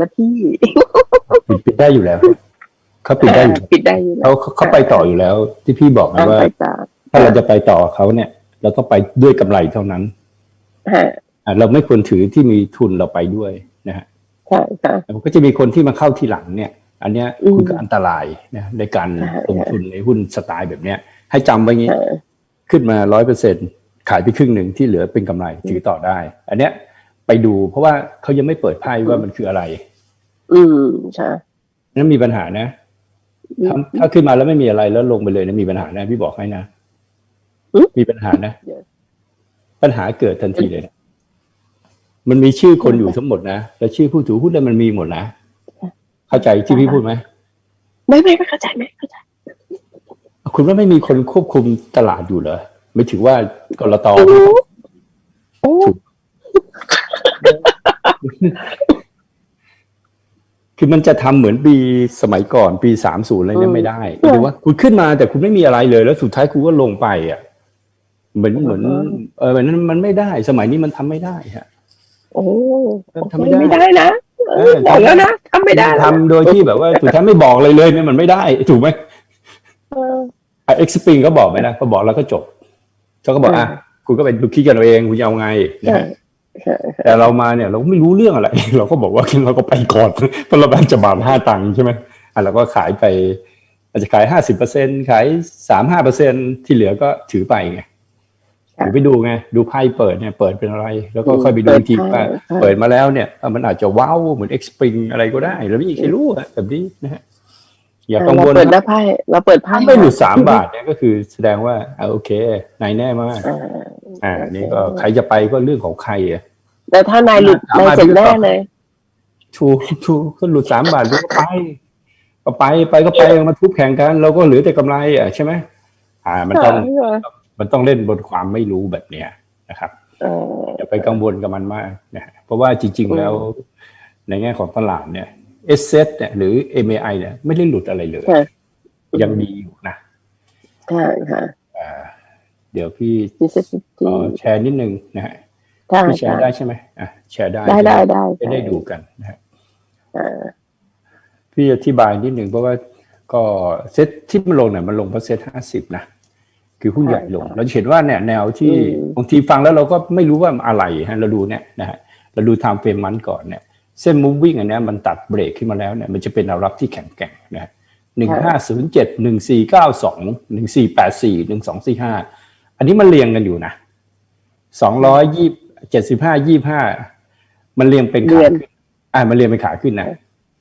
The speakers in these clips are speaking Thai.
นะพี่ปิดปิดได้อยู่แล้วเขาปิดได้อยู่แล้วปิดได้อยู่แล้วเขาเขาเขาไปต่ออยู่แล้ว ที่พี่บอกนะอ่าว่าไปต่อถ้าเราจะไปต่อเขาเนี่ย เราต้องไปด้วยกำไรเท่านั้นฮะอะเราไม่ควรถือที่มีทุนเราไปด้วยนะฮะใช่ค่ะแต่มันก็จะมีคนที่มาเข้าทีหลังเนี่ย อันเนี้ยอืมคุณก็อันตรายนะในการใช่ลงทุนในหุ้นสไตล์แบบเนี้ย ให้จำไว้งี้เออขึ้นมาร้อยเปอร์เซ็นขายไปครึ่งหนึ่งที่เหลือเป็นกำไรถือต่อได้ อันเนี้ยไปดูเพราะว่าเขายังไม่เปิดไพ่ว่ามันคืออะไร อืมใช่นั้นมีปัญหานะถ้าถ้าขึ้นมาแล้วไม่มีอะไรแล้วลงไปเลยนะมีปัญหานะพี่บอกให้นะอืมมีปัญหานะเดี๋ยวปัญหาเกิดทันทีเลยนะมันมีชื่อคนอยู่ทั้งหมดนะแล้วชื่อผู้ถือหุ้นเนี่ยมันมีหมดนะเข้าใจที่พี่พูดไหมไม่ไม่ไม่เข้าใจไม่เข้าใจคุณว่าไม่มีคนควบคุมตลาดอยู่เหรอไม่ถือว่ากรตโอ้โหโอ้ คือมันจะทำเหมือนปีสมัยก่อนปีสามศูนย์อะไรเนี่ยไม่ได้หมายถึงว่าคุณขึ้นมาแต่คุณไม่มีอะไรเลย แล้วสุดท้ายคุณก็ลงไปอะเหมือนเหมือน เออแบบนั้นมันไม่ได้ สมัยนี้มันทำไม่ได้ฮะโอ้ทำไม่ได้ไม่ได้นะเอเอออบอกแล้วนะทำไม่ได้นะทำโดยที่แบบว่าสุดท้ายไม่บอกเลยเลยเนี่ยมันไม่ได้ ถูกไหมเออเอ็กซ์ปิงก็บอกไหมนะพอบอกแล้วก็จบเขาก็บอกเอออ่อะคุณก็ไปดูคิดกันเอาเองคุณจะเอาไงนะใช่ฮะใช่ แต่เรามาเนี่ยเราก็ไม่รู้เรื่องอะไร เราก็บอกว่าเราก็ไปก่อนเพราะเราแบนจะบาทห้าตังค์ใช่ไหมอะเราก็ขายไป อาจจะขายห้าสิบเปอร์เซ็นขายสามห้าเปอร์เซ็นที่เหลือก็ถือไปไงหรือไปดูไงดูไพ่เปิดเนี่ยเปิดเป็นอะไร แล้วก็ค่อยไปดูอีกทีว่าเปิดมาแล้วเนี่ยเออมันอาจจะว้าวเหมือนเอ็กซ์ปริงอะไรก็ได้เราไม่มีใครรู้อะแบบนี้นะฮะอย่ากังเราวลเปิดหนะน้าไพ่เราเปิดไพ่ถ้าไม่หลุดสามบาทเนี่ยก็คือแสดงว่าอ่าโอเคนายแน่มากอ่าอ่านี่ก็ใครจะไปก็เรื่องของใครอะ แต่ถ้านายหลุดสามนายบาทเสร็จพี่ก็แน่ตอบเลยถูกถูกก็หลุดสามบาทก็ไปก็ไปไปก็ไปมาทุบแข่งกัน เราก็เหลือแต่กำไรอะใช่ไหมอ่า มันต้องมันต้องเล่นบนความไม่รู้แบบเนี้ยนะครับเอออย่าไปกังวลกับมันมากนะฮะเพราะว่าจริง ๆ แล้ว ในแง่ของตลาดเนี่ยเอสเซเนี่ยหรือ MAI เนี่ยไม่ได้หลุดอะไรเลยค่ะยังดีอยู่นะใช่ค่ะอ่าเดี๋ยวพี่ที่สิบขอแชร์นิดนึงนะฮะ ใช่พี่แชค่ะร์ได้ใช่ไหมอะแชร์ได้ได้ได้ได้จะได้ดูกันนะฮะอ่าพี่อธิบายนิดหนึ่งเพราะว่าก็เซ็ตที่มันลงเนี่ยมันลงเพราะเซ็ตห้าสิบนะคือหุ้นใหญ่ลง เราจะเห็นว่าเนี่ยแนวที่บางทีฟังแล้วเราก็ไม่รู้ว่าอะไรฮะเราดูเนี่ยนะฮะเราดูไทม์เฟรมมันก่อนเนี่ยเส้น moving อันเนี้ยมันตัดเบรกขึ้นมาแล้วเนี่ยมันจะเป็นแนวรับที่แข็งแกร่งนะฮะหนึ่งห้าศูนย์เจ็ดหนึ่งสี่เก้าสองหนึ่งสี่แปดสี่หนึ่งสองสี่ห้าอันนี้มันเรียงกันอยู่นะสองร้อยยี่ เจ็ดสิบห้ายี่ห้ามันเรียงเป็นขาขึ้นอ่ามันเรียงเป็นขาขึ้นนะ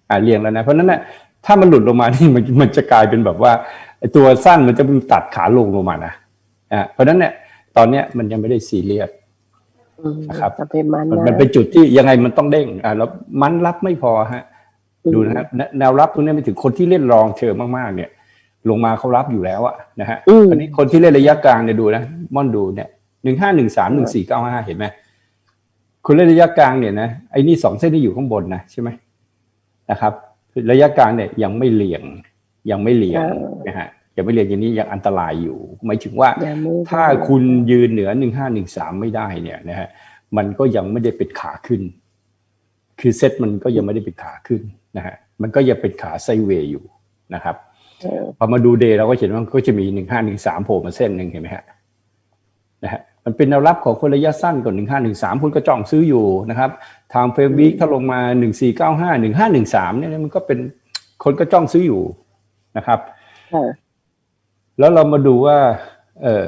อ่าเรียงแล้วนะ เพราะฉะนั้นน่ะถ้ามันหลุดลงมานี่มันมันจะกลายเป็นแบบว่าไอ้ตัวสั้นมันจะเป็นตัดขาลงลงมานะอ่าเพราะฉะนั้นเนี่ยตอนเนี้ยมันยังไม่ได้ซีเรียสอืมนะครับจะเป็นมันมันนะมันเป็นจุดที่ยังไงมันต้องเด้งอ่าแล้วมันรับไม่พอฮะ ดูนะครับแนแนวรับตรงนี้ไปถึงคนที่เล่นรองเชิงมากๆ เนี่ย ลงมาเขารับอยู่แล้วอะนะฮะอืมอันนี้คนที่เล่นระยะกลางเนี่ยดูนะม่อนดูเนี่ยหนึ่งห้าหนึ่งสามหนึ่งสี่เก้าห้าเห็นไหม คุณเล่นระยะกลางเนี่ยนะไอ้นี่สองเส้นที่อยู่ข้างบนนะใช่ไหมนะครับ ระยะกลางเนี่ยยังไม่เลี่ยงยังไม่เลี่ยงนะฮะยังไม่เลี่ยงอย่างนี้ยังอันตรายอยู่หมายถึงว่ายังไม่ถ้าคุณยืนเหนือหนึ่งห้าหนึ่งสามไม่ได้เนี่ยนะฮะมันก็ยังไม่ได้เป็นขาขึ้น คือเซ็ตมันก็ยังไม่ได้เป็นขาขึ้นนะฮะมันก็ยังเป็นขาไซด์เวย์อยู่นะครับเออพอมาดูเดย์เราก็เห็นว่ามันก็จะมีหนึ่งห้าหนึ่งสามโผล่มาเส้นหนึ่งเห็นไหมฮะนะฮะ มันเป็นแนวรับของคนระยะสั้นก่อนหนึ่งห้าหนึ่งสามคุณก็จ้องซื้ออยู่นะครับทางเฟรมวีคถ้าลงมาหนึ่งสี่เก้าห้าหนึ่งห้าหนึ่งสามเนี่ยมันก็เป็นคนก็จ้องซื้ออยู่นะครับค่ะแล้วเรามาดูว่าเออ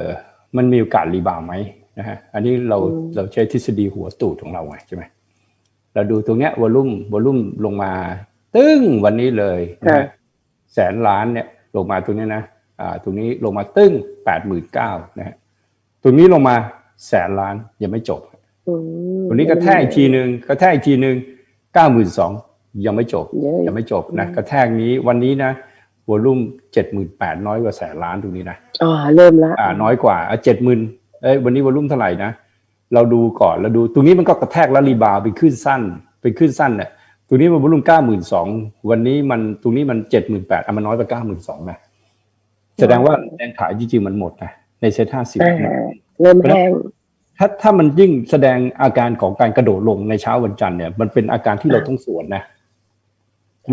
มันมีโอกาสรีบาวด์ไหมนะฮะอันนี้เราเราใช้ทฤษฎีหัวตูดของเราไงใช่ไหมเราดูตรงเนี้ยวอลุ่มวอลุ่มลงมา ตึ้งวันนี้เลยนะฮะแสนล้านเนี่ยลงมาตรงนี้นะอ่าตรงนี้ลงมาตึ้งแปดหมื่นเก้านะฮะ ตรงนี้ลงมาแสนล้านยังไม่จบอืมตรงนี้กระแทกอีกทีหนึ่งกระแทกอีกทีหนึ่งเก้าหมื่นสองยังไม่จบเยอะยังไม่จบนะกระแทกนี้วันนี้นะวอลุ่มเจ็ดหมื่นแปดน้อยกว่าแสนล้านตรงนี้นะอ่าเริ่มละอ่าน้อยกว่าเจ็ดหมื่นเอ้ยวันนี้วอลุ่มเท่าไหร่นะเราดูก่อนเราดูตรงนี้มันก็กระแทกแล้วรีบาวด์เป็นขึ้นสั้นเป็นขึ้นสั้นเนี่ยตรงนี้มันวอลุ่มเก้าหมื่นสองวันนี้มันตรงนี้มันเจ็ดหมื่นแปดอะมันน้อยกว่าเก้าหมื่นสองนะแสดงว่าแรงขายจริงๆมันหมดนะ ในเซ็ตห้าสิบอ่าเริ่มแห้งถ้าถ้ามันยิ่งแสดงอาการของการกระโดดลงในเช้าวันจันทร์เนี่ยมันเป็นอาการที่เราต้องสวนนะ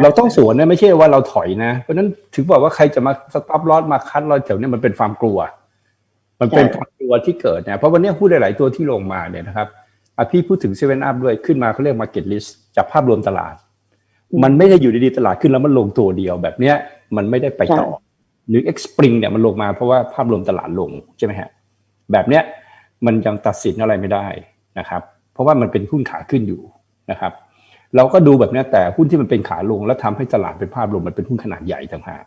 เราต้องสวนนะไม่ใช่ว่าเราถอยนะ เพราะฉะนั้นถึงบอกว่าใครจะมาสต็อปลอสมาคัดเราแถวเนี้ยมันเป็นความกลัว มันเป็นความกลัวที่เกิดเนี่ยเพราะวันเนี้ยหุ้นหลายๆตัวที่ลงมาเนี่ยนะครับอะพี่พูดถึงเซเว่นอัพด้วยขึ้นมาเขาเรียก market list จากภาพรวมตลาด มันไม่ได้อยู่ดีๆตลาดขึ้นแล้วมันลงตัวเดียวแบบเนี้ยมันไม่ได้ไปต่อ หรือ X Spring เนี่ยมันลงมาเพราะว่าภาพรวมตลาดลงใช่ไหมฮะแบบเนี้ยมันยังตัดสินอะไรไม่ได้นะครับ เพราะว่ามันเป็นหุ้นขาขึ้นอยู่นะครับ เราก็ดูแบบเนี้ยแต่หุ้นที่มันเป็นขาลง แล้วทำให้ตลาดเป็นภาพรวมมันเป็นหุ้นขนาดใหญ่ต่างหาก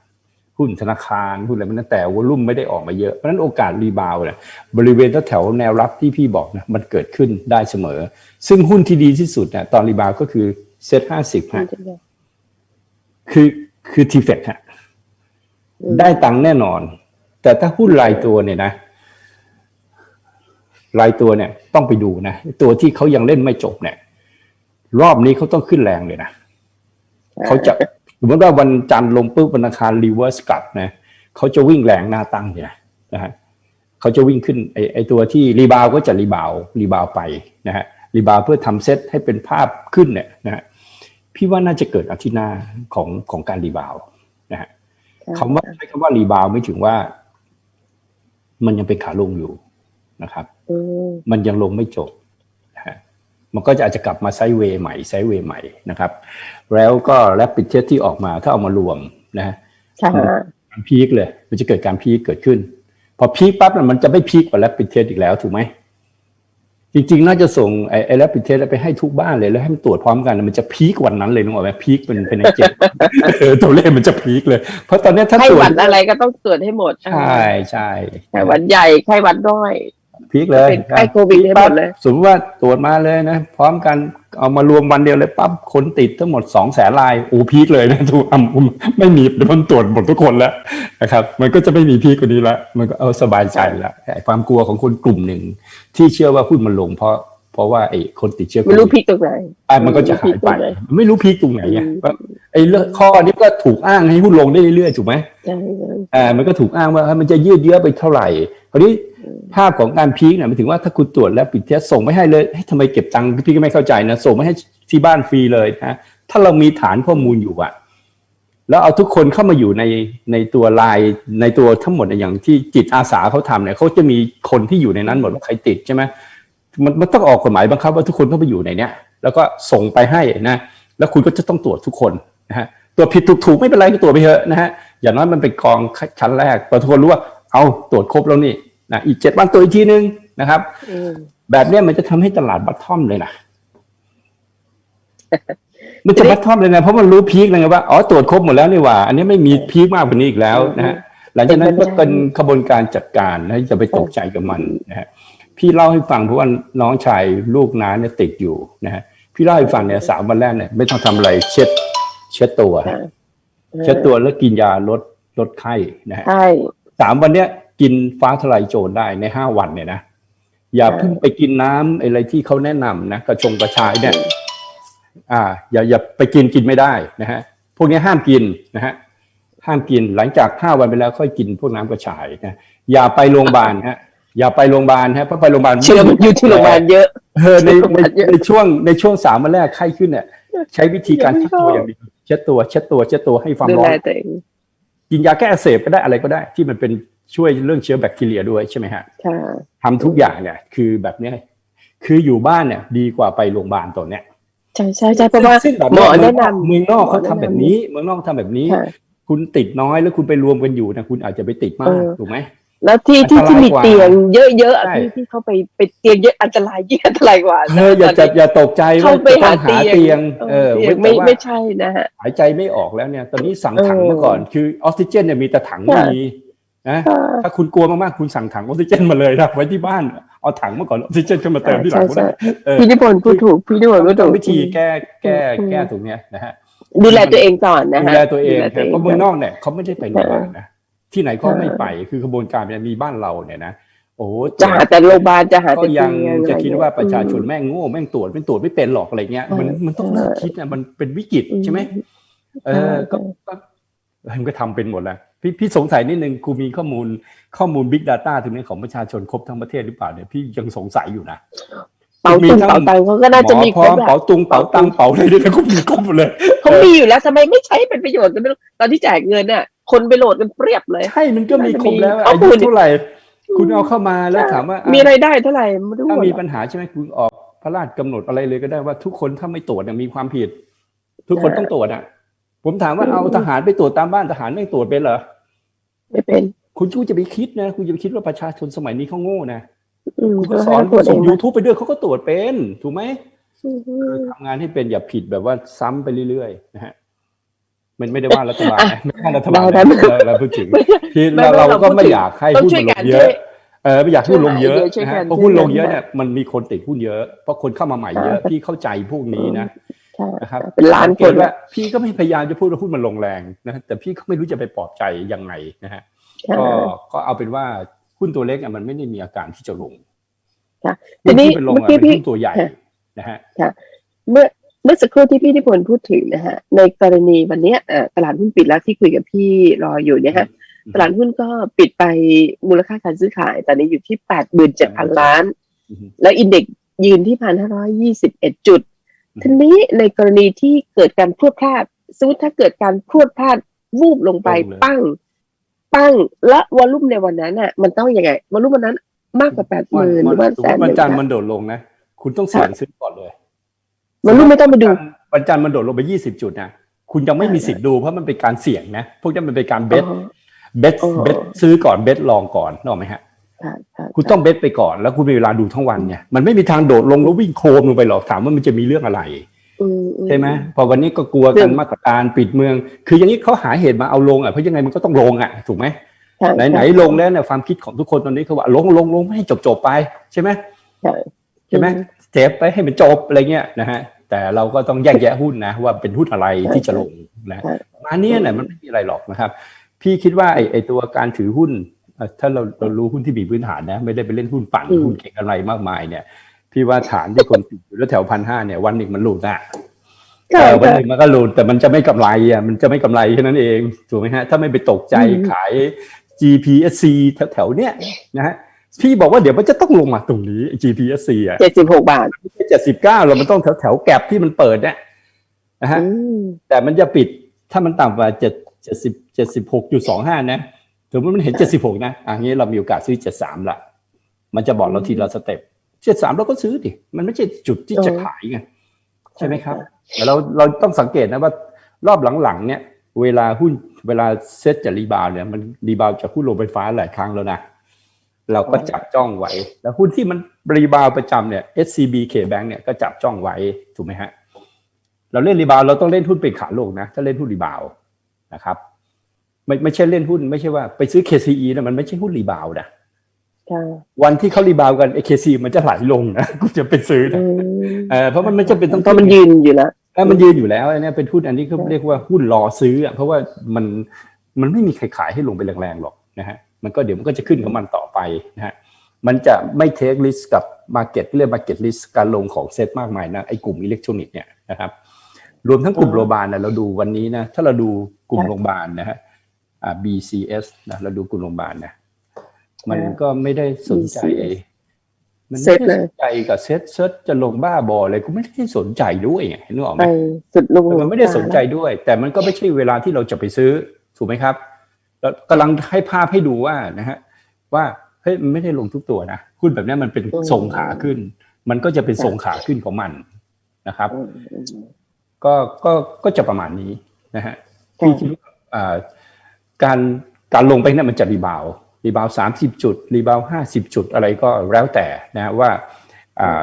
หุ้นธนาคารหุ้นอะไรมันแต่วอลุ่มไม่ได้ออกมาเยอะเพราะฉะนั้นโอกาสรีบาวด์เนี่ยบริเวณแถวๆแนวรับที่พี่บอกนะมันเกิดขึ้นได้เสมอ ซึ่งหุ้นที่ดีที่สุดเนี่ยตอนรีบาวด์ก็คือเซ็ตห้าสิบฮะคือคือทีเฟกฮะ ได้ตังค์แน่นอน แต่ถ้าหุ้นรายตัวเนี่ยนะรายตัวเนี่ยต้องไปดูนะตัวที่เขายังเล่นไม่จบเนี่ย รอบนี้เขาต้องขึ้นแรงเลยนะเขาจะสมมติว่าวันจันทร์ลงปุ๊บวันอังคารรีเวิร์สกลับนะเขาจะวิ่งแรงหน้าตั้งเนี่ยนะฮะเขาจะวิ่งขึ้นไอไอตัวที่รีบาวก็จะรีบาวรีบาวไปนะฮะรีบาวเพื่อทำเซตให้เป็นภาพขึ้นเนี่ยนะฮะพี่ว่าน่าจะเกิดอาทิตย์หน้าของของการรีบาว คำว่าใช้คำว่ารีบาวไม่ถึงว่า มันยังเป็นขาลงอยู่นะครับอืมมันยังลงไม่จบนะฮะมันก็จะอาจจะกลับมาไซด์เวย์ใหม่ไซด์เวย์ใหม่นะครับ แล้วก็แรปปิดเทสที่ออกมาถ้าเอามารวมนะฮะค่ะการพีคเลย มันจะเกิดการพีคเกิดขึ้น พอพีคปั๊บน่ะมันจะไม่พีคกว่าแรปปิดเทสอีกแล้วถูกไหม จริงๆ น่าจะส่งไอ้ไอ้แรปปิดเทสไปให้ทุกบ้านเลยแล้วให้มันตรวจพร้อมกัน มันจะพีควันนั้นเลยนึกออกไหมพีคเป็นเป็นในเจ็ดเออตัวเลขมันจะพีคเลย เพราะตอนเนี้ยถ้าไข้ตรหววัจดอะไรก็ต้องตรวจให้หมด ใช่ใช่ไข้หวัดใหญ่ไข้หวัดน้อยพีคเลยเป็นไข้โควิดให้หมดเลยสมมติว่าตรวจมาเลยนะ พร้อมกันเอามารวมวันเดียวเลยปั๊บคนติดทั้งหมดสองแสนรายโอ้พีคเลยนะทุกอันไม่มีเดี๋ยวมันตรวจหมดทุกคนแล้วนะครับ มันก็จะไม่มีพีคกว่านี้ละมันก็เออสบายใจละไอ้ความกลัวของคนกลุ่มหนึ่ง ที่เชื่อว่าหุ้นมันลงเพราะเพราะว่าไอ้คนติดเชื้อโคไม่รู้วิดพลิกตรงไหนอะมันก็จะหายไป ไม่รู้พีคตรงไหนไม่รู้พีคตรงไหนไงอืมว่าไอ้เรื่องข้อนี้ก็ถูกอ้างให้หุ้นลงได้เรื่อยๆถูกไหมใช่ใช่อ่ามันก็ถูกอ้างว่าเฮ้ยมันจะยืดเยื้อไปเท่าไหร่คราวนี้ภาพของการพีคเนี่ยหมายถึงว่าถ้าคุณตรวจแล้วปิดเทสส่งไม่ให้เลยเฮ้ยทำไมเก็บตังค์พี่ก็ไม่เข้าใจนะส่งไม่ให้ที่บ้านฟรีเลยนะถ้าเรามีฐานข้อมูลอยู่อะ แล้วเอาทุกคนเข้ามาอยู่ในในตัวไลน์ในตัวทั้งหมดเนี่ยอย่างที่จิตอาสาเขาทำเนี่ยเขาจะมีคนที่อยู่ในนั้นหมดว่าใครติดใช่ไหมมันมันต้องออกกฎหมายบังคับว่าทุกคนเข้าไปอยู่ในเนี้ยแล้วก็ส่งไปให้นะ แล้วคุณก็จะต้องตรวจทุกคนนะฮะตัวผิดถูกถูกไม่เป็นไรก็ตรวจไปเถอะนะฮะอย่างน้อยมันเป็นกองชั้นแรกพอทุกคนรู้ว่าเอาตรวจครบแล้วนี่นะอีกเจ็ดวันตรวจอีกทีนึงนะครับอืมแบบเนี้ยมันจะทำให้ตลาดบัตทอมเลยนะ มันจะบัตทอมเลยนะเพราะมันรู้พีคเลยไงว่าอ๋อตรวจครบหมดแล้วนี่หว่า อันนี้ไม่มีพีคมากกว่านี้อีกแล้วนะฮะหลังจากนั้นก็เป็นขบวนการจัดการนะจะไปตกใจกับมันนะฮะพี่เล่าให้ฟังเพราะว่าน้องชายลูกน้าเนี่ยติดอยู่นะฮะพี่เล่าให้ฟังเนี่ยสามวันแรกเนี่ยไม่ต้องทำอะไรเช็ด เช็ดตัวค่ะเช็ดตัวแล้วกินยาลดลดไข้นะฮะใช่สามวันเนี้ยกินฟ้าทลายโจรได้ในห้าวันเนี่ยนะอย่าใช่เพิ่งไปกินน้ำอะไรที่เขาแนะนำนะกระชงกระชายเนี่ย อ่าอย่าอย่าไปกินกินไม่ได้นะฮะพวกนี้ห้ามกินนะฮะห้ามกินหลังจากห้าวันไปแล้วค่อยกินพวกน้ำกระชายนะอย่าไปโรงพยาบาลฮะอย่าไปโรงพยาบาลฮะเพราะไปโรงพยาบาลเชื้อมันอยู่ที่โรงพยาบาลเยอะเออในโรงพในยาบาลเยอะในช่วงในช่วงสามวันแรกไข้ขึ้นเนี่ยใช้วิธีการเช็ดตัวอย่างเดียวเช็ดตัวเช็ดตัวเช็ดตัวให้ความดูร้อแลนตัวเองกินยาแก้อักเสบก็ได้อะไรก็ได้ ที่มันเป็นช่วยเรื่องเชื้อแบคทีเรียด้วยใช่ไหมฮะค่ะทำทุกอย่างเนี่ย คือแบบเนี้ยคืออยู่บ้านเนี่ย ดีกว่าไปโรงพยาบาลตอนเนี้ยใช่ใช่ใช่เพราะว่าซึ่งแบบหมอเมืแนะนำเมืองนอกเขาหมอแนะทำนำแบบนี้ เมืองนอกทำแบบนี้ค่ะคุณติดน้อยแล้วคุณไปรวมกันอยู่นะคุณอาจจะไปติดมาเอกอถูกไหมแล้วที่ที่อันตรายที่มีกว่าเตียงเยอะๆอะใช่ที่ที่เขาไปไปเตียงเยอะอันตรายยิ่งอันตรายกว่าเอออย่าจะอย่าตกใจเข้าว่าไปจะต้หาองหาเตีเตียยงงเออเตียเว้งนไม่แต่ว่าไม่ใช่นะฮะหายใจไม่ออกแล้วเนี่ย ตอนนี้สั่งถังเออเมื่อก่อน คือออกซิเจนเนี่ยมีแต่ถังไม่ค่ะมีนะค่ะถ้าคุณกลัวมากๆคุณสั่งถังออกซิเจนมาเลยนะไว้ที่บ้าน เอาถังเมื่อก่อนออกซิเจนขึ้นมาเติมที่หลังใช่ก็ใช่ได้เออพี่นิพนธ์พูดถูกพี่นิพนธ์พูดต้ถูองกวิธีแก้แก้อืมแก้ตรงเนี้ยนะฮะดูแลตัวเองก่อนนะดูฮะแลตัวเองดูแลครับเพราะเมืองนอกเนี่ยเขาไม่ได้ไปโรงพยาบาลนะที่ไหนเขาไม่ไปคือขบวนการเนี่ยมีบ้านเราเนี่ยนะโอ้โหจะหาแต่โรงพยาบาลจะหาก็แต่เตียังงจะคิดว่าประชาชนอืมแม่งโง่แม่งตรวจไม่ตรวจไม่เป็นหรอกอะไรเงี้ยมันเออมันต้องเลิกคิดนะมันเป็นวิกฤตใช่ไหมเออก็ใช่ก็มันก็ทำเป็นหมดแล้ว พี่พี่สงสัยนิดนึงครูมีข้อมูลข้อมูล Big Data ตรงนี้ของประชาชนครบทั้งประเทศหรือเปล่าเนี่ยพี่ยังสงสัยอยู่นะเป๋ามีตุงทั้งเป๋าตังเขาก็น่าจะมีหคพรร้บอมแหละเป๋าตุงเป๋าตังเป๋าอะไรด้วยนะก็มีครบหมดเลยเขามีอยู่แล้วทำไมไม่ใช้เป็นประโยชน์กันไม่รู้ตอนที่แจกเงินน่ะ คนไปโหลดกันเปรียบเลยใช่มันก็มีครบแล้วอะข้ออามูยุลเท่าไหร่คุณเอาเข้ามาแล้วถามว่า มีอะรายได้เท่าไหร่ไม่รู้ถ้าหมดมีหรปัอกญหาใช่ไหมคุณออกพระราชกำหนดอะไรเลยก็ได้ว่าทุกคนถ้าไม่ตรวจเนี่ยมีความผิด ทุกคนต้องตรวจอะ ผมถามว่าเอาทหารไปตรวจตามบ้านทหารไม่ตรวจเป็นเหรอไม่เป็น คุณคุณจะไปคิดนะ คุณจะไปคิดว่าประชาชนสมัยนี้เขาโง่นะอืมคุณก็เขาสอนให้ตรวจเอส่งงยูทูบไปด้วยเขาก็ตรวจเป็น ถูกไหมอืมทำงานให้เป็นอย่าผิดแบบว่าซ้ำไปเรื่อยๆนะฮะมันไม่ได้ว่ารัฐบาลนะไม่ว่ารัฐบาลได้นะได้เราเราพูดถึงไม่ใช่ที่ไม่เราไม่เราเราก็พูดไม่ถึงอยากให้ต้องหุ้นช่วยมันลกันงเยช่วอะยเออไม่อยากให้หุ้นลงเยอะช่วยนะกัฮะนเพราะหุ้นช่วยกันลงเยอะเนี่ยมันมีคนติดหุ้นเยอะเพราะคนเข้ามาใหม่เยอะใช่พี่เข้าใจพวกนี้นะใช่ นะครับเป็นล้านสังคเกนตว่าพี่ก็ไม่พยายามจะพูดว่าหุ้นมันลงแรงนะแต่พี่ก็ไม่รู้จะไปปลอบใจยังไงนะฮะใช่ก็ก็เอาเป็นว่าหุ้นตัวเล็กอะมันไม่ได้มีอาการที่จะลงค่ะหุ้นทีนี้ที่เป็นลงอะเมื่อกี้เป็นพี่หุ้นตัวใหญ่ค่ะนะฮะเมื่อเมื่อสักครู่ที่พี่นิพนธ์พูดถึงนะฮะในกรณีวันเนี้ยเอ่อตลาดหุ้นปิดแล้วที่คุยกับพี่รออยู่เนี่ยฮะอืมตลาดหุ้นก็ปิดไปมูลค่าการซื้อขาย ตอนนี้อยู่ที่แปดหมื่นเจ็ดพันล้านอืมแล้วอินเด็กซ์ยืนที่พันห้าร้อยยี่สิบเอ็ดจุดอืม ทีนี้ในกรณีที่เกิดการพรวดพลาดสมมติถ้าเกิดการพรวดพลาดวูบลงไปลงเลยปั้ง ปั้งและวอลลุ่มในวันนั้นอะ มันต้องยังไงวอลลุ่มวันนั้นมากกว่าแปดหมื่นหรือว่าสมแสมนติหวันนึ่งจันทร์ค่ะมันโดดลงนะ คุณต้องเสี่ยงซื้อก่อนเลยวอลลุ่มไม่ต้องไปดูวันจันทร์มันโดดลงไป20จุดนะคุณยังไม่มีสิทธิ์ดูเพราะมันเป็นการเสี่ยงนะ พวกนี้มันเป็นการเบสอ๋อเบสอ๋อเบสซื้อก่อนเบสลองก่อนนึกออกไหมฮะ ค่ะค่ะคุณต้องเบสไปก่อน แล้วคุณมีเวลาดูทั้งวันเนี่ยมันไม่มีทางโดดลงแล้ววิ่งโครมลงไปหรอกถามว่ามันจะมีเรื่องอะไรอือืใช่ไหมพอวันนี้ก็กลัวเรื่กัอนงมาตรการปิดเมือง คืออย่างนี้เขาหาเหตุมาเอาลงอะเพราะยังไงมันก็ต้องลงอะถูกไหมใช่ไหนไหนลงแล้วเนี่ยความคิดของทุกคนตอนนี้คือว่าลงลงลงไม่ให้จบจบๆไปใช่ไหมใช่ใช่ไหมเจ็บไปให้มันจบอะไรเงี้ยนะฮะแต่เราก็ต้องแยกแยะหุ้นนะว่าเป็นหุ้นอะไรที่จะลงนะใช่ประมาณเนี้ยเนี่ยมันไม่มีอะไรหรอกนะครับ พี่คิดว่าไอ้ไอ้ตัวการถือหุ้นเอ่อ ถ้าเราเรารู้หุ้นที่มีพื้นฐานนะ ไม่ได้ไปเล่นหุ้นปั่นอืมหุ้นเก่งอะไรมากมายเนี่ย พี่ว่าฐานที่คนติดอยู่แล้วแถวพันห้าเนี่ย วันหนึ่งมันหลุดอะใช่เออวันใช่หนึ่งมันก็หลุดแต่มันจะไม่กำไรอะมันจะไม่กำไรแค่นั้นเองถูกไหมฮะถ้าไม่ไปตกใจอืมขาย GPSC แถวๆเนี้ยนะฮะพี่บอกว่าเดี๋ยวมันจะต้องลงมาตรงนี้ GPSC อะเจ็ดสิบหกบาทเจ็ดสิบเก้าเรามันต้องแถวแถวๆแกลบที่มันเปิดเนี่ยนะฮะอืมแต่มันจะปิดถ้ามันต่ำกว่าเจ็ดเจ็ดสิบเจ็ดสิบหกจุดสองห้านะ ถือว่ามันเห็นเจ็ดสิบหกนะอันนี้เรามีโอกาสซื้อเจ็ดสามละ มันจะบอกเราทีละสเต็ปเจ็ดสามเราก็ซื้อดิ มันไม่ใช่จุดที่จะขายไงใช่ไหมครับแต่เราเราต้องสังเกตนะว่ารอบหลังๆเนี่ย เวลาหุ้นเวลาเซ็ตจะรีบาวด์เนี่ยมันรีบาวด์จากหุ้นโรงไฟฟ้าหลายครั้งแล้วนะเราก็จับจ้องไว้ แล้วหุ้นที่มันรีบาวด์ประจำเนี่ย SCB K-Bank เนี่ยก็จับจ้องไว้ถูกไหมฮะเราเล่นรีบาวด์เราต้องเล่นหุ้นเป็นขาลงนะถ้าเล่นหุ้นรีบาวด์นะครับ ไม่ไม่ใช่เล่นหุ้น ไม่ใช่ว่าไปซื้อ KCE นะมันไม่ใช่หุ้นรีบาวด์นะใช่วันที่เขารีบาวด์กันไอ้ KCE มันจะไหลลงนะกูจะไปซื้ออืนะมเออเพราะมันไม่จำเป็นต้องก็มันยืนอยู่แล้วถ้ามันยืนอยู่แล้วอันเนี้ยเป็นหุ้นอันนี้เขาเรียกว่าหุ้นรอซื้ออะเพราะว่ามันมันไม่มีใครขายให้ลงไปแรงๆหรอกนะฮะมันก็เดี๋ยวมันก็จะขึ้นของมันต่อไปนะฮะมันจะไม่เทคลิสกับมาเก็ตเรียกมาเก็ตลิสการลงของเซ็ตมากมายนะไอ้กลุ่มอิเล็กทรอนิกส์เนี่ยนะครับรวมทั้งกลุ่มอ๋อโรงพยาบาลนะเราดูวันนี้นะถ้าเราดูกลุ่มค่ะโรงพยาบาลนะฮะอ่า BCS นะเราดูกลุ่มโรงพยาบาลนะมันค่ะก็ไม่ได้สนใจ BCS มันเซ็ไม่ตเลได้ยสนใจกับเซ็ตเซ็ตจะลงบ้าบออะไรก็ไม่ได้สนใจด้วยไงนึกออกไหมไปสุดลูกมันไม่ได้สนใจด้วย แต่มันก็ไม่ใช่เวลาที่เราจะไปซื้อถูกไหมครับแล้วกำลังให้ภาพให้ดูว่านะฮะว่าเฮ้ยมันไม่ได้ลงทุกตัวนะหุ้นแบบนี้มันเป็นทรงขาขึ้น มันก็จะเป็นทรงขาขึ้นของมันนะครับอืมอืมก็ก็ก็จะประมาณนี้นะฮะค่ะพี่คิดว่าอ่า การการลงไปเนี่ยมันจะรีบาวด์รีบาวสามสิบจุด รีบาวห้าสิบจุดอะไรก็แล้วแต่นะว่าอ่า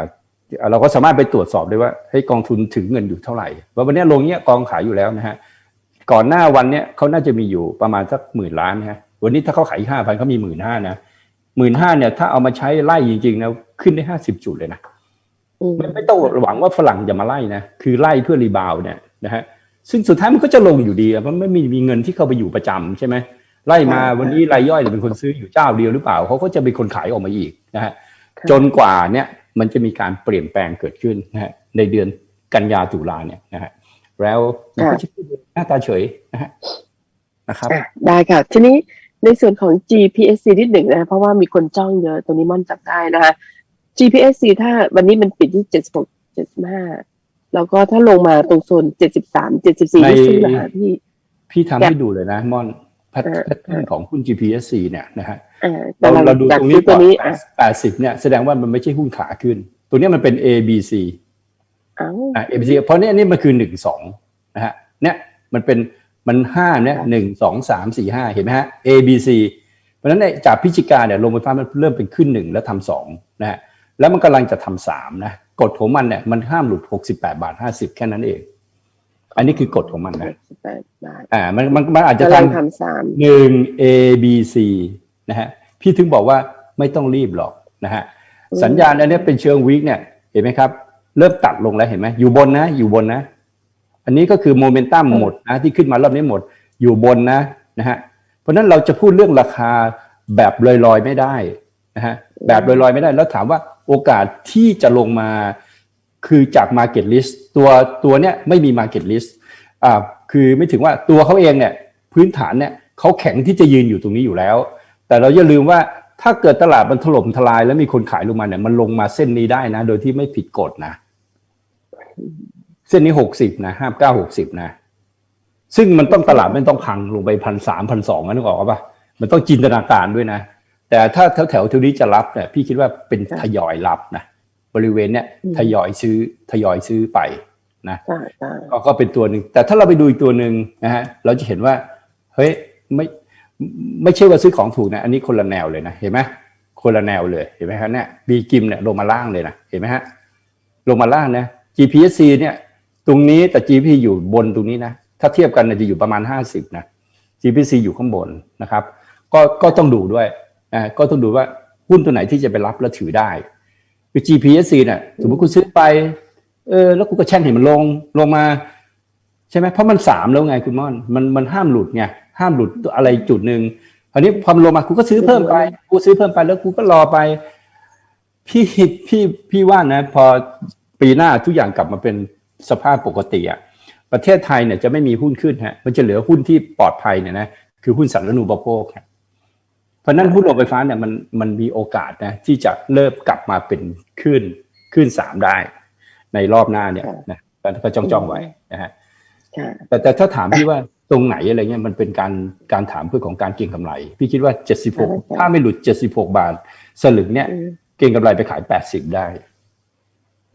เราก็สามารถไปตรวจสอบได้ว่าให้ยกองทุนถึงเงินอยู่เท่าไหร่ว่าวันเนี้ยลงเนี้ยกองขายอยู่แล้วนะฮะก่อนหน้าวันเนี้ยเขาน่าจะมีอยู่ประมาณสักหมื่นล้านนะฮะวันนี้ถ้าเขาขายห้าพันเขามีหมื่นห้านะหมื่นห้าเนี่ยถ้าเอามาใช้ไล่จริงๆนะขึ้นได้ห้าสิบจุดเลยนะอืมไม่ไม่ต้องหวังว่าฝรั่งจะมาไล่นะคือไล่เพื่อรีบาวด์เนี่ยนะฮะ ซึ่งสุดท้ายมันก็จะลงอยู่ดีอะเพราะไม่มีมีเงินที่เข้าไปอยู่ประจำใช่ไหมไล่มาวันนี้รายย่อยเนี่ยเป็นคนซื้ออยู่เจ้าเดียวหรือเปล่าเขาก็จะเป็นคนขายออกมาอีกนะฮะจนกว่าเนี่ยมันจะมีการเปลี่ยนแปลงเกิดขึ้นนะฮะในเดือนกันยาตุลาเนี่ยนะฮะแล้วมันก็จะขึ้นหน้าตาเฉยนะฮะนะครับอะได้ค่ะ ทีนี้ในส่วนของ GPSC ที่หนึ่งนะเพราะว่ามีคนจ้องเยอะตัวนี้ม่อนจับได้นะคะ GPSC ถ้าวันนี้มันปิดที่เจ็ดสิบหกเจ็ดสิบห้า แล้วก็ถ้าลงมาตรงโซนเจ็ดสิบสามเจ็ดสิบสี่ในนี่ซื้อละพี่ พี่ทำให้ดูเลยนะม่อนแพทเออเทิร์นของหุ้น GPSC เนี่ยนะฮะอ่าแต่เราเราเราดูอยากตรงซื้นี้อตัก่วอนนี้อะแปดสิบเนี่ยแสดงว่ามันไม่ใช่หุ้นขาขึ้น ตัวเนี้ยมันเป็น A B C เอ้าอ่า A B C เพราะเนี่ยอันนี่มันคือหนึ่งสองนะฮะเนี่ยมันเป็นมันห้าเนี่ยหนึ่งสองสามสี่ห้าเห็นไหมฮะ A B C เพราะฉะนั้นเนี่ยจากพิจิกาเนี่ยลงไฟฟ้ามันเริ่มเป็นขึ้นหนึ่งแล้วทำสองนะฮะแล้วมันกำลังจะทำสามนะ กฎของมันเนี่ยมันห้ามหลุดหกสิบแปดบาทห้าสิบแค่นั้นเอง อันนี้คือกฎของมันนะสิบแปดบาทอ่ามันมันมันอาจจะกำลังทำทำสามหนึ่ง A B C นะฮะพี่ถึงบอกว่าไม่ต้องรีบหรอกนะฮะสัญญาณอันเนี้ยเป็นเชิงวิกเนี่ยเห็นไหมครับ เริ่มตัดลงแล้วเห็นไหมอยู่บนนะ อยู่บนนะ อันนี้ก็คือโมเมนตัมหมดนะที่ขึ้นมารอบนี้หมดอยู่บนนะนะฮะเพราะฉะนั้นเราจะพูดเรื่องราคาแบบลอยๆไม่ได้นะฮะแบบลอยๆไม่ได้แล้วถามว่า โอกาสที่จะลงมาคือจาก Market List ตัวตัวเนี้ยไม่มี Market List อ่าคือไม่ถึงว่าตัวเขาเองเนี่ยพื้นฐานเนี่ยเขาแข็งที่จะยืนอยู่ตรงนี้อยู่แล้ว แต่เราอย่าลืมว่าถ้าเกิดตลาดมันถล่มทลาย แล้วมีคนขายลงมาเนี่ยมันลงมาเส้นนี้ได้นะ โดยที่ไม่ผิดกฎนะ เส้นนี้หกสิบนะห้าเก้าหกสิบนะ ซึ่งมันต้องตลาดไม่ต้องพังลงไปพันสามพันสองนึกออกปะมันต้องจินตนาการด้วยนะ แต่ถ้าแถวแถวๆนี้จะรับเนี่ยพี่คิดว่าเป็นทยอยรับนะบริเวณเนี้ยทยอยซื้อทยอยซื้อไปนะใช่ใช่ก็ก็เป็นตัวหนึ่งแต่ถ้าเราไปดูอีกตัวหนึ่งนะฮะเราจะเห็นว่าเฮ้ยไม่ไม่ใช่ว่าซื้อของถูกนะอันนี้คนละแนวเลยนะเห็นไหมคนละแนวเลยเห็นไหมครับเนี่ยบีกิมเนี่ยลงมาล่างเลยนะเห็นไหมฮะลงมาล่างนะ GPSC เนี่ยตรงนี้แต่ GP อยู่บนตรงนี้นะถ้าเทียบกันเนี่ยจะอยู่ประมาณ 50นะ GPC อยู่ข้างบนนะครับ ก็ก็ต้องดูด้วยอ่า ก็ต้องดูว่าหุ้นตัวไหนที่จะไปรับแล้วถือได้คือ GPSC เนี่ยสมมติคุณซื้อไป เออ แล้วกูก็แช่งเห็นมันลงลงมา ใช่ไหมเพราะมันสามแล้วไงคุณม่อน มันมันห้ามหลุดไงห้ามหลุดอะไรจุดหนึ่งคราวนี้พอมันลงมากูก็ซื้อเพิ่มไปกูซื้อเพิ่มไปแล้วกูก็รอไปพี่พี่พี่ว่านะ พอปีหน้าทุกอย่างกลับมาเป็นสภาพปกติอะประเทศไทยเนี่ยจะไม่มีหุ้นขึ้นฮะมันจะเหลือหุ้นที่ปลอดภัยเนี่ยนะคือหุ้นสาธารณูปโภคฮะเพ ราะฉะนั้นหุ้นโรงไฟฟ้าเนี่ยมันมันมีโอกาสนะที่จะเริ่มกลับมาเป็นขึ้นขึ้นสามได้ ในรอบหน้าเนี่ยนะก็จ้องจ้องๆไว้นะฮะค่ะแต่แต่ถ้าถามพี่ว่าตรงไหนอะไรเงี้ยมันเป็นการการถามเพื่อของการเก็งกำไร พี่คิดว่า76ถ้าไม่หลุด76บาท สลึงเนี่ยอืมเก็งกำไรไปขาย80ได้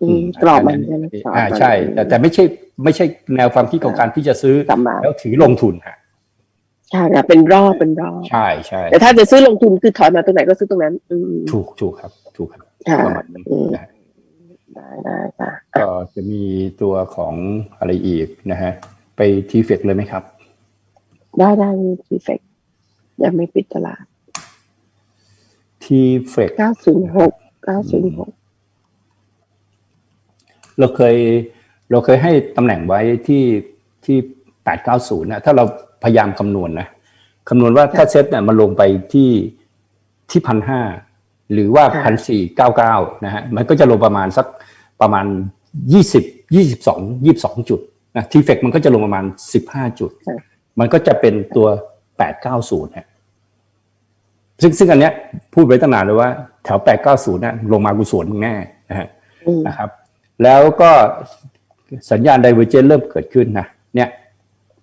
อืมกรอบมันใช่ไหมกรอบอ่ามันใช่ แต่แต่ไม่ใช่ไม่ใช่แนวความคิดของการที่จะซื้อสามบาทแล้วถือลงทุนฮะ ใช่ค่ะเป็นรอบเป็นรอบ ใช่ใช่แต่ถ้าจะซื้อลงทุนคือถอยมาตรงไหนก็ซื้อตรงนั้น อืมถูกถูกครับ ถูกครับค่ะประมาณนั้นอืมนะฮะได้ได้ค่ะก็จะมีตัวของอะไรอีกนะฮะ ไปทีเฟกเลยไหมครับ ได้ได้มีทีเฟกยังไม่ปิดตลาดทีเฟกเก้าศูนย์หกเก้าศูนย์หกเราเคย เราเคยให้ตำแหน่งไว้ที่ที่แปดเก้าศูนย์นะถ้าเรา พยายามคำนวณนะคำนวณว่าถ้าเซ็ตเนี่ยมันลงไปที่ที่พันห้าหรือว่าพันสี่เก้าเก้านะฮะมันก็จะลงประมาณสักประมาณยี่สิบยี่สิบสองยี่สิบสองจุดนะทีเฟกมันก็จะลงประมาณสิบห้าจุด มันก็จะเป็นตัวแปดเก้าศูนย์ฮะซึ่งซึ่งอันเนี้ยพูดไว้ตั้งนานเลยว่าแถวแปดเก้าศูนย์นะลงมากูสวนมึงแน่นะฮะอืมนะครับ แล้วก็สัญญาณไดเวอร์เจนเริ่มเกิดขึ้นนะเนี่ย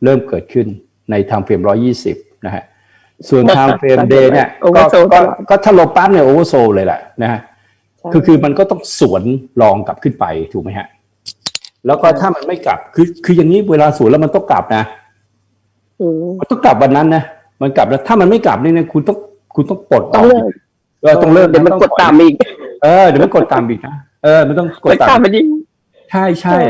เริ่มเกิดขึ้น ในทางเฟรม120นะฮะส่วนทางเฟรมเดย์เนี่ยก็ก็ก็ถ้าลงปั๊บเนี่ยโอเวอร์โซเลยแหละนะฮะคือคือมันก็ต้องสวนรองกลับขึ้นไปถูกไหมฮะ แล้วก็ถ้ามันไม่กลับคือคืออย่างนี้เวลาสวนแล้วมันต้องกลับนะอืมมันต้องกลับวันนั้นนะมันกลับแล้วถ้ามันไม่กลับนี่นะคุณต้องคุณต้องปลดอต้อองกเลิกเออต้องเลิกเดี๋ยวมันต้องกดตามอีกเออเดี๋ยวมันกดตามอีกนะเออมันต้องกกดดตามตามมันยิ่งใช่ใช่เออ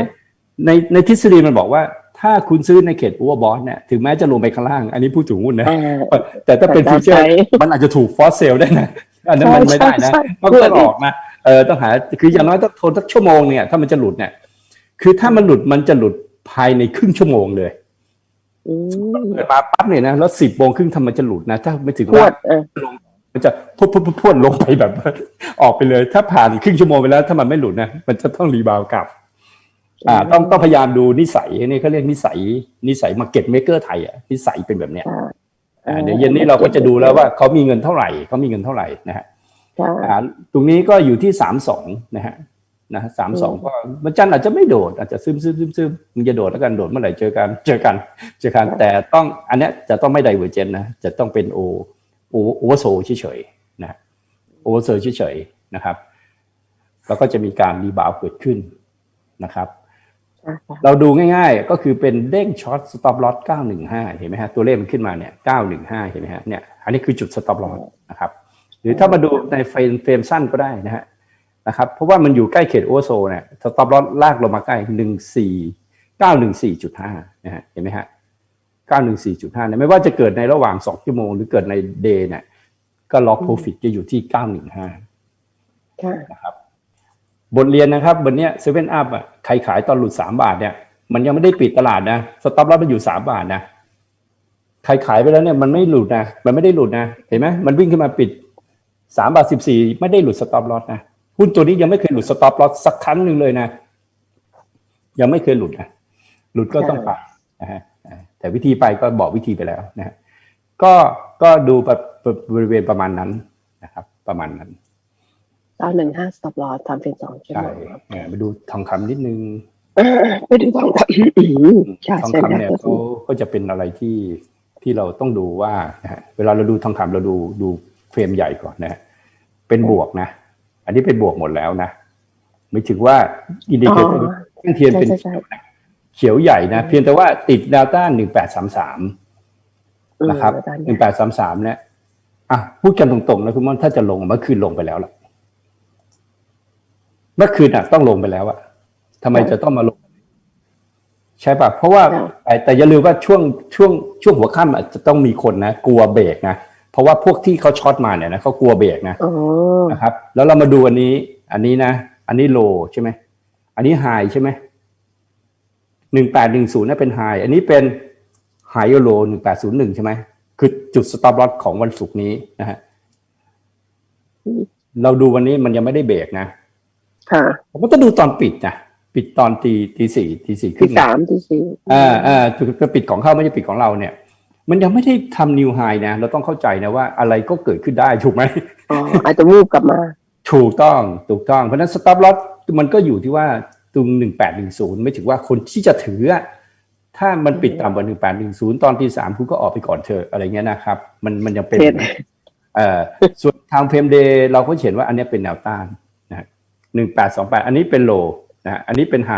ในในทฤษฎีมันบอกว่า ถ้าคุณซื้อในเขต overbought เนี่ยถึงแม้จะลงไปข้างล่าง อันนี้พูดถึงหุ้นนะอ่าแต่ถ้าเป็นแต่ฟิวเจอร์ใช่มันอาจจะถูกฟอสเซลได้นะ อันนั้นมันใช่ไม่ได้นะใช่มันต้องออกนะเออต้องหาคืออย่างน้อยต้องทนสักชั่วโมงเนี่ยถ้ามันจะหลุดเนี่ย คือถ้ามันหลุดมันจะหลุดภายในครึ่งชั่วโมงเลยอืมเกิดมาปั๊บเนี่ยนะแล้วสิบโมงครึ่งทำมันจะหลุดนะ ถ้าไม่ถึงพวว่าดเออมันจะพุดพุดพุดพวดลงไปแบบ ออกไปเลย ถ้าผ่านครึ่งชั่วโมงไปแล้ว ถ้ามันไม่หลุดนะมันจะต้องรีบาวด์กลับ อ่าต้องต้องพยายามดูนิสัยนี่เขาเรียกนิสัย นิสัยมาเก็ตเมเกอร์ไทยอะนิสัยเป็นแบบเนี้ยค่ะอ่าเดี๋ยวเย็นนี้เราก็จะดูแล้วว่าเขามีเงินเท่าไหร่เขามีเงินเท่าไหร่นะฮะค่ะอ่าตรงนี้ก็อยู่ที่สามสองนะฮะนะสามสองก็มันจันทร์อาจจะไม่โดด อาจจะซึมซึมซึมซึมมึงจะโดดแล้วกันโดดเมื่อไหร่เจอกันเจอกันเจอกันแต่ต้องอันเนี้ยจะต้องไม่ไดเวอร์เจนนะจะต้องเป็นโอโอโอเวอร์โซเฉยๆนะโอเวอร์โซเฉยๆนะครับ แล้วก็จะมีการรีบาวด์เกิดขึ้นนะครับค่ะค่ะ เราดูง่ายๆ ก็คือเป็นเด้งช็อตสต็อปลอส915 เห็นไหมฮะตัวเลขมันขึ้นมาเนี่ย 915 เห็นไหมฮะเนี่ยอันนี้คือจุดสต็อปลอสนะครับหรือถ้ามาดูในเฟรมเฟรมสั้นก็ได้นะฮะนะครับเพราะว่ามันอยู่ใกล้เขตโอเวอร์โซเนี่ยสต็อปลอสลากลงมาใกล้ 14 914.5 นะฮะเห็นไหมฮะ914.5เนี่ยไม่ว่าจะเกิดในระหว่าง 2 ชั่วโมง หรือเกิดในเดย์เนี่ยก็ล็อกโปรฟิตจะอยู่ที่ 915ค่ะนะครับ บทเรียนนะครับวันเนี้เซเว่นอัพอะใครขายตอนหลุดสามบาทเนี่ยมันยังไม่ได้ปิดตลาดนะสต็อปลอสมันอยู่สามบาทนะใครขายไปแล้วเนี่ยมันไม่หลุดนะมันไม่ได้หลุดนะเห็นไหมมันวิ่งขึ้นมาปิดสามบาทสิบสี่ไม่ได้หลุดสต็อปลอสนะหุ้นตัวนี้ยังไม่เคยหลุดสต็อปลอสสักครั้งหนึ่งเลยนะ ยังไม่เคยหลุดนะหลุดก็ต้องไปนะฮะอ่าแต่วิธีไปก็บอกวิธีไปแล้วนะฮะก็ก็ดูแบบบริเวณประมาณนั้นนะครับ ประมาณนั้น เก้าหนึ่งห้า stop loss ทำเป็นสองชั่วใช่โมงครับเออมาดูทองคำนิดนึงเออไปดูทองคำอืมค่ะทองเชิญคำค่ะเนี่ยเขาก็จะเป็นอะไรที่ที่เราต้องดูว่านะฮะเวลาเราดูทองคำเราดูดูเฟรมใหญ่ก่อนนะฮะเป็นบวกนะ อันนี้เป็นบวกหมดแล้วนะไม่ถึงว่าอินดิเคเตอร์แท่งเทียนใช่เป็นใช่ใช่เขียวใหญ่นะเพียงแต่ว่าติดดาวต้านหนึ่งแปดสามสามอืมนะครับอาจารย์หนึ่งแปดสามสามเนี่ยอะพูดกันตรงๆนะคุณม่อนถ้าจะลงเมื่อคืนลงไปแล้วล่ะ เมื่อคืนอะต้องลงไปแล้วอะทำไมจะต้องมาลง ใช่ปะเพราะว่าแต่แต่อย่าลืมว่าช่วงช่วงช่วงหัวค่ำอาจจะต้องมีคนนะกลัวเบรกนะเพราะว่าพวกที่เขาช็อตมาเนี่ยนะเขากลัวเบรกนะอ๋อนะครับ แล้วเรามาดูอันนี้ อันนี้นะอันนี้โลใช่ไหมอันนี้ไฮใช่ไหมหนึ่งแปดหนึ่งศูนย์นั่นเป็นไฮอันนี้เป็นไฮโลหนึ่งแปดศูนย์หนึ่งใช่ไหมคือจุดสต็อปลอสของวันศุกร์นี้นะฮะเราดูวันนี้มันยังไม่ได้เบรกนะ ค่ะ ผมก็ต้องดูตอนปิดนะปิดตอนตีตีสี่ตีสี่คที่รึ่งนะสามที่สี่อ่าอ่าจะปิดของเขาไม่ใช่ปิดของเราเนี่ยมันยังไม่ได้ทำนิวไฮนะ เราต้องเข้าใจนะว่าอะไรก็เกิดขึ้นได้ถูกไหมอ๋ออาจจะวูบกลับมา ถูกต้องถูกต้อง เพราะฉะนั้นสต็อปลอสมันก็อยู่ที่ว่าตรงหนึ่งแปดหนึ่งศูนย์ไม่ถึงว่าคนที่จะถืออะถ้ามันปิดต่ำกว่าหนึ่งแปดหนึ่งศูนย์ตอนที่สามคุณก็ออกไปก่อนเถอะอะไรเงี้ยนะครับ มันมันยังเป็นเห็นเอ่อส่วนทางเพมเดย์เราก็เห็นว่าอันเนี้ยเป็นแนวต้าน นะหนึ่งแปดสองแปดอันนี้เป็นโลนะฮะอันนี้เป็นไฮ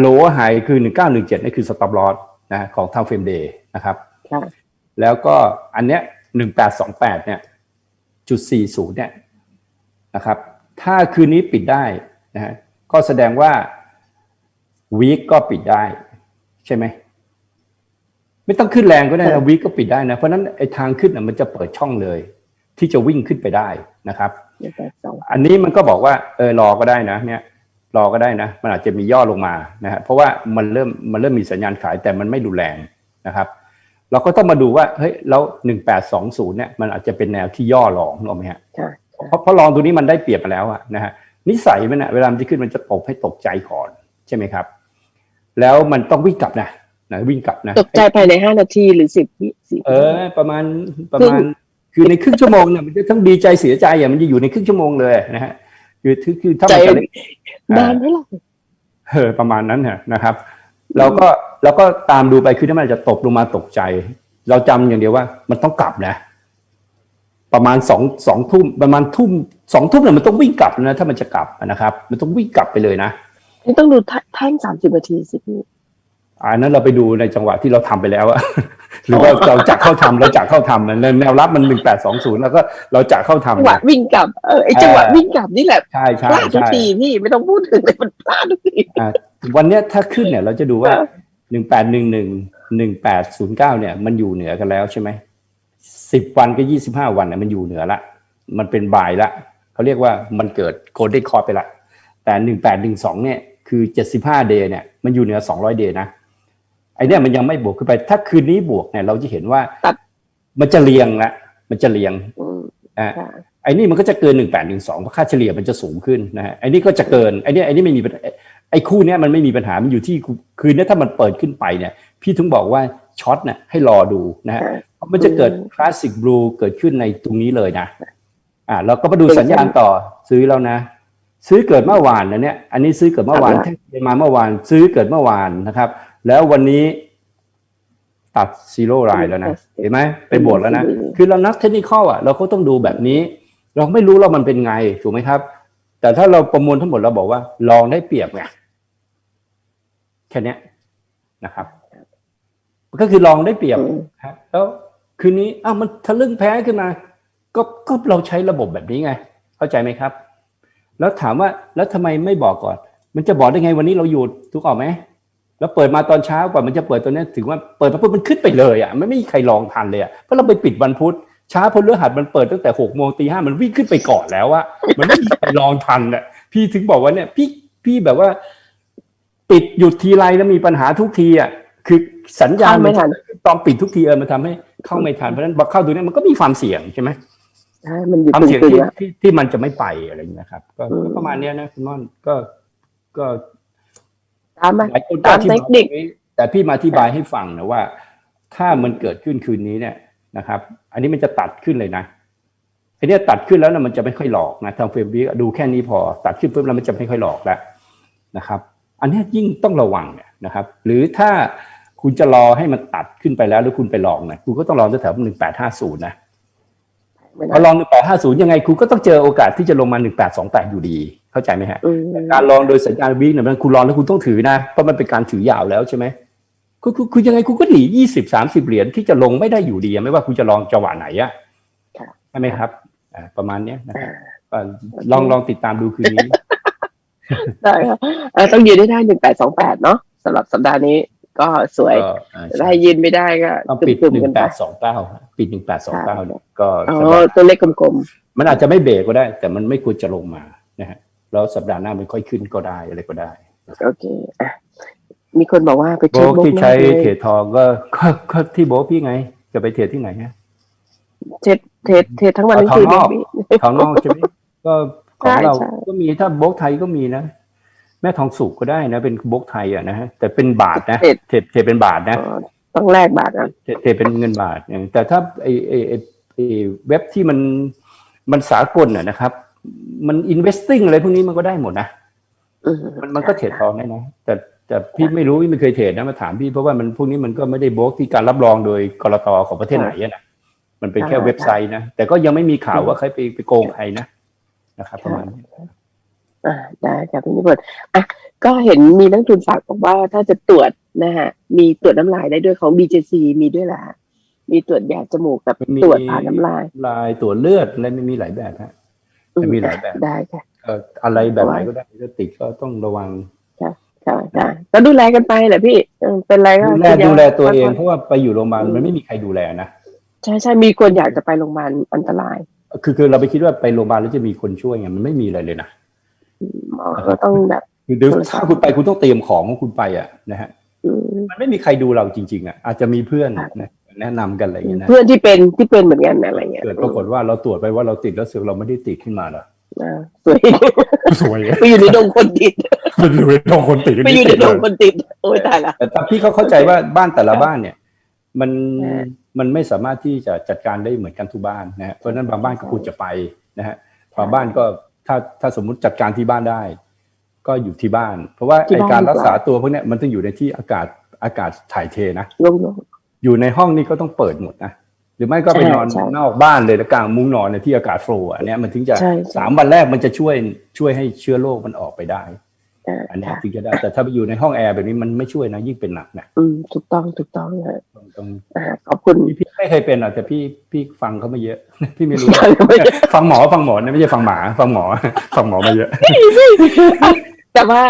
โลไฮคือหนึ่งเก้าหนึ่งเจ็ดนี่คือสต็อปลอสนะของทางเฟรมเดย์นะครับค่ะแล้วก็อันเนี้ยหนึ่งแปดสองแปดเนี่ยจุดสี่ศูนย์เนี่ยนะครับถ้าคืนนี้ปิดได้นะฮะก็แสดงว่าวีคก็ปิดได้ ใช่ไหมไม่ต้องขึ้นแรงก็ได้นะวีคก็ปิดได้นะ เพราะฉะนั้นไอ้ทางขึ้นน่ะมันจะเปิดช่องเลย ที่จะวิ่งขึ้นไปได้นะครับหนึ่งแปดสองอันนี้มันก็บอกว่าเออรอก็ได้นะ เนี่ยรอก็ได้นะ มันอาจจะมีย่อลงมานะฮะเพราะว่ามันเริ่มมันเริ่มมีสัญญาณขายแต่มันไม่รุนแรงนะครับ เราก็ต้องมาดูว่าเฮ้ยแล้วหนึ่งแปดสองศูนย์เนี่ยมันอาจจะเป็นแนวที่ย่อลองหรอกไหมฮะค่ะเพราะเพราะลองตัวนี้มันได้เปรียบมาแล้วอะนะฮะนิสัยมันอะเวลามันจะขึ้นมันจะตกให้ตกใจก่อนใช่ไหมครับ แล้วมันต้องวิ่งกลับนะนะวิ่งกลับนะตกใจภายในห้านาทีหรือสิบวิสิบเออ ประมาณประมาณ คือในครึ่งชั่วโมงเนี่ยมันจะทั้งดีใจเสียใจอะมันจะอยู่ในครึ่งชั่วโมงเลยนะฮะคือคือคือถ้าใจมันจะเล่นนานเท่าไหร่เออประมาณนั้นน่ะนะครับเราก็เราก็ตามดูไปคือถ้ามันจะตกลงมาตกใจ เราจำอย่างเดียวว่า มันต้องกลับนะ ประมาณสองสองทุ่มประมาณทุ่มสองทุ่มเนี่ยมันต้องวิ่งกลับนะ ถ้ามันจะกลับนะครับ มันต้องวิ่งกลับไปเลยนะนี่ต้องดูแท่งสามสิบนาทีสิพี่ อันนั้นเราไปดูในจังหวะที่เราทำไปแล้วอะหรือว่าเราจะเข้าทำเราจะเข้าทำในแนวรับมันหนึ่งแปดสองศูนย์แล้วก็เราจะเข้าจังทำหวะวิ่งกลับเออไอจังหวะวิ่งกลับนี่แหละใช่ใช่พลาดทุกใช่ทีพี่ไม่ต้องพูดถึงเลยมันพลาดทุกทีอ่าวันเนี้ยถ้าขึ้นเนี่ยเราจะดูว่าเออหนึ่งแปดหนึ่งหนึ่งหนึ่งแปดศูนย์เก้าเนี่ย มันอยู่เหนือกันแล้วใช่ไหมสิบวันก็ยี่สิบห้าวันเนี่ยมันอยู่เหนือละ มันเป็นบายละเขาเรียกว่ามันเกิดโคเดคอร์ไปละแต่หนึ่งแปดหนึ่งสองเนี่ยคือเจ็ดสิบห้าเดย์เนี่ยมันอยู่เหนือสองร้อยเดย์นะ ไอเนี่ยมันยังไม่บวกขึ้นไป ถ้าคืนนี้บวกเนี่ยเราจะเห็นว่าตัดมันจะเรียงละมันจะเรียงอืมอ่าค่ะไอ้นี่มันก็จะเกินหนึ่งแปดหนึ่งสองเพราะค่าเฉลี่ยมันจะสูงขึ้นนะฮะไอ้นี่ก็จะเกินไอ้นี่ไอ้นี่ไม่มีปัญหาไอ้คู่เนี้ยมันไม่มีปัญหา มันอยู่ที่คืนเนี้ยถ้ามันเปิดขึ้นไปเนี่ย พี่ถึงบอกว่าช็อตเนี่ยให้รอดูนะฮะค่ะเพราะมันจะเกิดคลาสสิกบลูเกิดขึ้นในตรงนี้เลยนะ อ่าเราก็มาดูสัญญาณต่อซื้อแล้วนะ ซื้อเกิดเมื่อวานนะเนี่ย อันนี้ซื้อเกิดเมื่อวานแท่งมาเมื่อวานซื้อเกิดเมื่อวานนะครับ แล้ววันนี้ตัดซีโร่รายแล้วนะเห็นไหมไปบวกแล้วนะคือเรานักเทคนิคอะเราก็ต้องดูแบบนี้ เราไม่รู้เรามันเป็นไงถูกไหมครับ แต่ถ้าเราประมวลทั้งหมดเราบอกว่า ลองได้เปรียบไงแค่เนี้ยนะครับ ก็คือลองได้เปรียบอืมครับแล้วคืนนี้อ้าวมันทะลึ่งแพ้ขึ้นมา ก็ก็เราใช้ระบบแบบนี้ไง เข้าใจไหมครับ แล้วถามว่าแล้วทำไมไม่บอกก่อน มันจะบอกได้ไงวันนี้เราหยุดถูกออกไหม แล้วเปิดมาตอนเช้ากว่ามันจะเปิดตัวเนี้ยถึงว่าเปิดมาปุ๊บมันขึ้นไปเลยอะมันไม่มีใครลองทันเลยอะเพราะเราไปปิดวันพุธช้าพลเรือหัดมันเปิดตั้งแต่หกโมงตีห้ามันวิ่งขึ้นไปก่อนแล้วอะมันไม่มีใครลองทันอะพี่ถึงบอกว่าเนี่ยพี่พี่แบบว่า ปิดหยุดทีไรแล้วมีปัญหาทุกทีอะคือสัญญาณเข้าไม่ทันตอนปิดทุกทีเออมันทำให้เข้าไม่ทันเพราะฉะนั้นพอเข้าตัวเนี้ยมันก็มีความเสี่ยงใช่ไหมใช่มันอยู่ความตึเสี่ยงงที่ๆอะที่ที่มันจะไม่ไปอะไรอย่างเงี้ยครับก็อืมก็ประมาณเนี้ยนะคุณม่อนก็ก็ ตามมาหลายคนก็ตามอธิบายเทคนิคไว้แต่พี่มาอธิบายให้ฟังนะว่า ถ้ามันเกิดขึ้นคืนนี้เนี่ยนะครับ อันนี้มันจะตัดขึ้นเลยนะไอ้เนี่ยตัดขึ้นแล้วนะมันจะไม่ค่อยหลอกนะทางเฟรมวิดูแค่นี้พอ ตัดขึ้นปุ๊บแล้วมันจะไม่ค่อยหลอกแล้วนะครับ อันเนี้ยยิ่งต้องระวังเนี่ยนะครับ หรือถ้าคุณจะรอให้มันตัดขึ้นไปแล้วแล้วคุณไปลองนะคุณก็ต้องรอแถวหนึ่งแปดห้าศูนย์นะไม่พอได้ลองหนึ่งแปดห้าศูนย์ยังไงคุณก็ต้องเจอโอกาสที่จะลงมาหนึ่งแปดสองแปดอยู่ดี เข้าใจไหมฮะอืมการลองโดยสัญญาณวิกเนี่ยมันคุณลองแล้วคุณต้องถือนะเพราะมันเป็นการถือยาวแล้วใช่ไหมคุณคุณคุณยังไงคุณก็หนียี่สิบสามสิบเหรียญที่จะลงไม่ได้อยู่ดีอะไม่ว่าคุณจะลองจังหวะไหนอะใช่ไหมครับอ่าประมาณเนี้ยนะครับก็ลองลองติดตามดูคืนนี้ได้ครับเอ่อต้องยืนได้ได้หนึ่งแปดสองแปดเนาะสำหรับสัปดาห์นี้ก็สวยก็อ่าได้ยืนไม่ได้ก็ต้องปิดกึ่มหนึ่ๆกังนแปไปดสองเก้าปิดหนึ่งแปดสองเก้าเนี่ยก็อ๋อสำหรับตัวเลขกลมมันอาจจะไม่เบรกก็ได้ แต่มันไม่ควรจะลงมานะฮะ แล้วสัปดาห์หน้ามันค่อยขึ้นก็ได้อะไรก็ได้ๆโอเคอะมีคนบอกว่าไปโบเช็คกบุ๊กที่หน้าใช้เลยเทรดทองก็ก็ก็ที่โบกพี่ไง จะไปเทรดที่ไหนฮะเทรดเทรดเทรดทั้งวันทั้งเอาคืนทองนอกเลยพี่ของนอกใช่ไหมก็ของเราใช่ใช่ก็มีถ้าโบกไทยก็มีนะแม่ทองสุกก็ได้นะ เป็นโบกไทยอะนะฮะแต่เป็นบาทนะเทรดเทรดเทรดเป็นบาทนะอ๋อต้องแลกบาทอะเทรดเทรดเป็นเงินบาทอย่างแต่ถ้าไอไอไอ้ไอเว็บที่มันมันสากลอะนะครับ มัน investing อะไรพวกนี้มันก็ได้หมดนะอืมมันมันก็เทรดทองได้นะแต่แต่พี่ไม่รู้พี่ไม่เคยเทรดนะมาถามพี่เพราะว่ามันพวกนี้มันก็ไม่ได้โบกที่การรับรองโดยกรตของประเทศไหนอะนะมันเป็นแค่เว็บไซต์นะแต่ก็ยังไม่มีข่าวว่าใครไปไปโกงใครนะนะครับประมาณนี้อ่าได้ครับพี่นิพนธ์อะก็เห็นมีนักทุนฝากบอกว่าถ้าจะตรวจนะฮะมีตรวจน้ำลายได้ด้วยของ BJC มีด้วยแหละมีตรวจยาจมูกกับมันมีตรวจผ่านน้ำลายลายตัวเลือดอะไรไม่มีหลายแบบฮะ มันมีหลายแบบได้ค่ะเอ่ออะไรแบบไหนก็ได้ก็ติดก็ต้องระวังค่ะได้ก็ดูแลกันไปแหละพี่เออเป็นไรก็ดูแลกินยาดูแลตัวเองพักเพราะว่าไปอยู่โรงพยาบาลมันไม่มีใครดูแลนะผ่อนใช่ใช่มีคนอยากจะไปโรงพยาบาลอันตราย คือคือเราไปคิดว่าไปโรงพยาบาลแล้วจะมีคนช่วยไงมันไม่มีอะไรเลยนะหมอก็ต้องแบบคือเดี๋ยวถ้าคุณไปคุณต้องเตรียมของของคุณไปอะนะฮะอืมมันไม่มีใครดูเราจริง ๆ อะ อาจจะมีเพื่อนครับนะ แนะนำกันอะไรอย่างเงี้ยนะเพื่อนที่เป็นที่เป็นเหมือนกันอะไรเงี้ยเกิดปรากฏว่าเราตรวจไปว่าเราติดแล้วเสือกเราไม่ได้ติดขึ้นมาเหรออ่าสวยสวยไปอยู่ในดงคนติดมันอยู่ในท้องคนติดไปอยู่ในดงคนติดโอ้ยตายละแต่ถ้าพี่เขาเข้าใจว่าบ้านแต่ละบ้านเนี่ย มันเออมันไม่สามารถที่จะจัดการได้เหมือนกันทุกบ้านนะฮะเพราะฉะนั้นบางบ้านก็ควรจะไปนะฮะบางบ้านก็ถ้าถ้าสมมุติจัดการที่บ้านได้ ก็อยู่ที่บ้าน เพราะว่าที่ไอบ้านการรักษาดีกว่าตัวพวกเนี้ยมันต้องอยู่ในที่อากาศอากาศถ่ายเทนะลงลง อยู่ในห้องนี่ก็ต้องเปิดหมดนะหรือไม่ก็ไปใช่นอนใช่นอกบ้านเลยแล้วกลางมุ้งนอนในที่อากาศโฟลว์อันเนี้ยมันถึงจะใช่ใช่สามวันแรกมันจะช่วยช่วยให้เชื้อโรคมันออกไปได้อ่าอันเนี้ยค่ะถึงจะได้แต่ถ้าไปอยู่ในห้องแอร์แบบนี้มันไม่ช่วยนะยิ่งเป็นหนักนะอืมถูกต้องถูกต้องเลยต้องต้องอ่าขอบคุณพี่พี่ไม่เคยเป็นอะแต่พี่พี่ฟังเขามาเยอะ พี่ไม่รู้ไม่ฟังหมอฟังหมอนะไม่ใช่ฟังหมา ฟังหมอ ฟังหมอมาเยอะแต่ว่า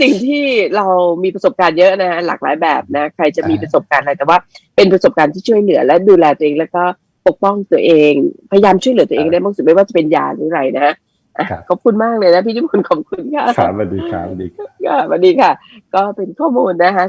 สิ่งที่เรามีประสบการณ์เยอะนะฮะหลากหลายแบบนะ ใครจะมีอ่าประสบการณ์อะไรแต่ว่าเป็นประสบการณ์ที่ช่วยเหลือ และดูแลตัวเองแล้วก็ปกป้องตัวเอง พยายามช่วยเหลือตัวเองได้มากสุดไม่ว่าจะเป็นยาหรืออะไรนะอะขอบคุณมากเลยนะพี่ทุกคนขอบคุณค่ะครับสวัสดีครับสวัสดีครับค่ะสวัสดีค่ะ ก็เป็นข้อมูลนะคะ